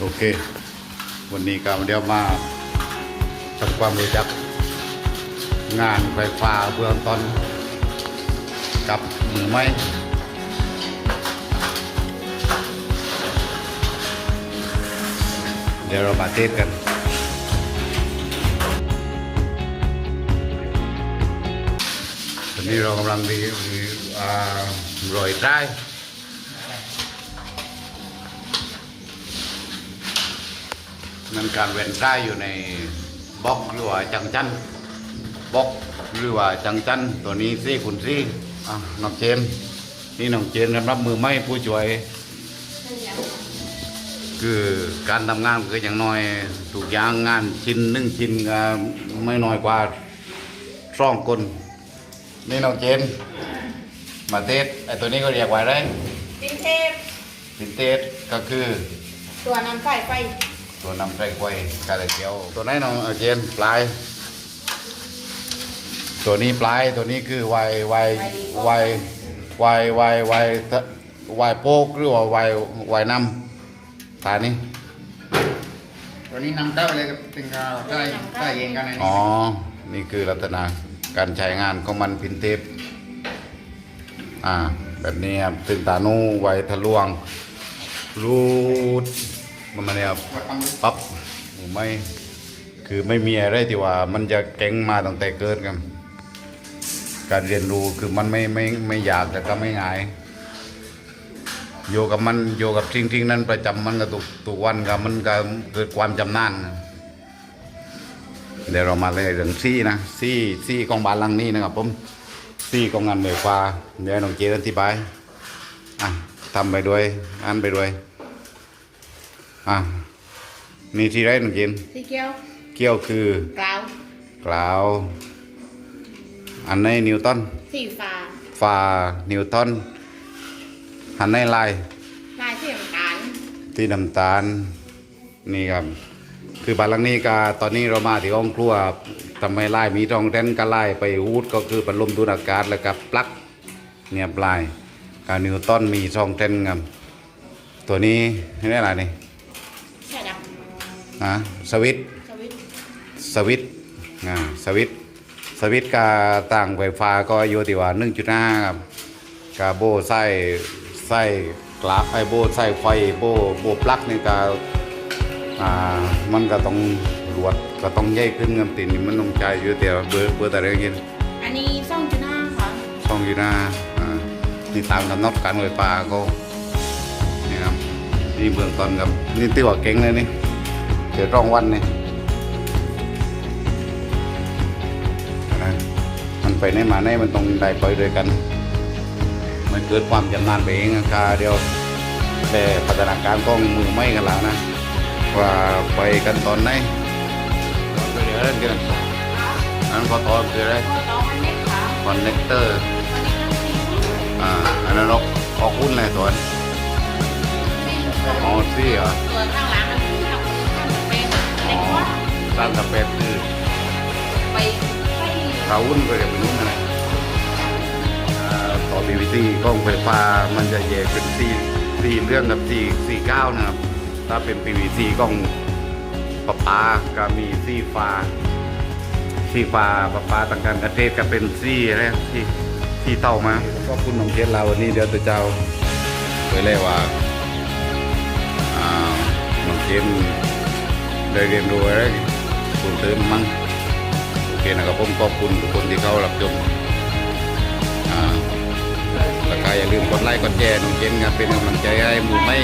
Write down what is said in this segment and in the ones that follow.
โอเค วันนี้ก็เดี๋ยวมาทำความรู้จัก งานไฟฟ้าเบื้องต้นกับมือไม้เดี๋ยวเรามาเทสกันตอนนี้เรากำลังดีรอยใต้ นั่นการเว้นใต้อยู่ในบล็อกหรือว่าจังจันบล็อกหรือว่าจังจันตัวนี้ซี่คุณซี่อะน้องเจนนี่น้องเจนสำหรับมือไม้ผู้ช่วย คือการทำงานคืออย่างน้อยทุกอย่างงานชิ้นหนึ่งชิ้นก็ไม่น้อยกว่าสองคนนี่น้องเจนมาเทศไอ้ตัวนี้ก็เรียกว่าอะไรปินเทปสินเทศก็คือ ตัวนำสายไฟ ตัวนำไส้กล้วยกาตะเกียว ตัวไหนน้องเจนปลาย ตัวนี้ปลายตัวนี้คือไวไวไวไวไวไวไวโป๊กหรือว่าไวไวน้ำตานี้ตัวนี้นำเต้าเลยครับเป็นกาวได้ได้เองกันในอ๋นี้อนี่คือลักษณะการใช้งานของมันพินเทปอ่า แบบนี้ครับตึงตานูไวทะลวงรูด มันมาเนี่ยครับกดปั๊มปั๊บโอ้ไม่คือไม่มีอะไรที่ว่า มันจะเก่งมาตั้งแต่เกิดกัน การเรียนรู้คือมันไม่ไม่ไม่ยากแต่ก็ไม่ง่ายโยกับมันโยกับจริงๆนั้นประจำมันก็ตุกตุกวันกับมันก็เกิดความจำนานนะเดี๋ยวเรามาเลยเรื่องซี่นะซี่ซี่ของบ้านหลังนี้นะครับผมซี่ของงานไฟฟ้าเดี๋ยวน้องเจอธิบายอะทำไปด้วยอ่านไปด้วย อะนี่ที่ไรน้องเจนสีเขียวเกี่ยวคือกลาวกล่าวอันในนิวตันสีฟ้าฟ้านิวตันอันในลายลายสีน้ำตาลที่น้ำตาลนี่ครับคือบ้านหลังนี้ก็ตอนนี้เรามาที่ห้องครัวทำไมไล่มีทองเต้นก็ไล่ไปฮูดก็คือพัดลมดูดอากาศแล้วก็ปลั๊กเนี่ยปลายการนิวตันมีทองเต้นครับตัวนี้นี่อะไรนี่ใช่ดับ นะสวิตช์สวิตช์สวิตช์อ่าสวิตช์สวิตช์กาต่างไฟฟ้าก็อยู่ที่ว่า1.5ครับกาโบไส้ไส้กลาไอโบไส้ไฟโบโบปลั๊กนี่ก็อ่ามันก็ต้องรวดก็ต้องใหญ่ขึ้นครับตินี่มันต้องใจายอยู่แต่เบอร์เบอร์แต่เรื่องยินอันนี้ซ่องจุดห้าค่ะช่องอยู่หน้าอ่านี่ตามกำหนดการไฟฟ้าก็นี่ครับนี่เบื้องต้นครับนี่ตีว่าเก่งเลยนี่ เดี๋ยวร่องวันนี่นะมันไปไหนมาไหนมันต้องได้ไปด้วยกัน มันเกิดความจำนานไปเองกาเดียว แต่พัฒนาการของมือไม่กันแล้วนะ ว่าไปกันตอนไหนตอนเดี๋ยวเล่นกันอันนั้นพอตอนคืออะไรตัวน้องอันเล็กค่ะคอนเนคเตอร์วันนี้เราสีหุ้นอ่าอันนั้นออกออกหุ้นเลยตัวนั้นสีอ๋อซี่เหรอตัวข้างหลังมันคือทำทำ เป็นอ๋เล็อกว่าตั้งแต่เป็ดคือไปไปขาหุ้นก็จะเป็นหุ้นอะไรอ่าต่อ PVC กล้องไฟฟ้ามันจะแยกเป็นสี่สี่เรื่องกับสี่สี่เก้านะครับ ถ้าเป็น PVC กล้องประปาก็มีสีฟ้าสีฟ้าประปาต่างกันประเทศก็เป็นสีอะไรสีสีเต้ามาก็คุณน้องเจนเราวันนี้เดี๋ยวตัวเจ้าไปเลยว่าอ่าน้องเจน ได้เรียนรู้อะไรคุณเติมมั้งโอเคนะครับผมขอบคุณทุกคนที่เข้ารับชมอ่าแล้วก็อย่าลืมกดไลค์กดแชร์น้องเจนครับเป็นกำลังใจให้หมู่ไม่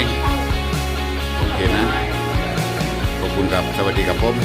โอเคนะขอบคุณครับสวัสดีครับผม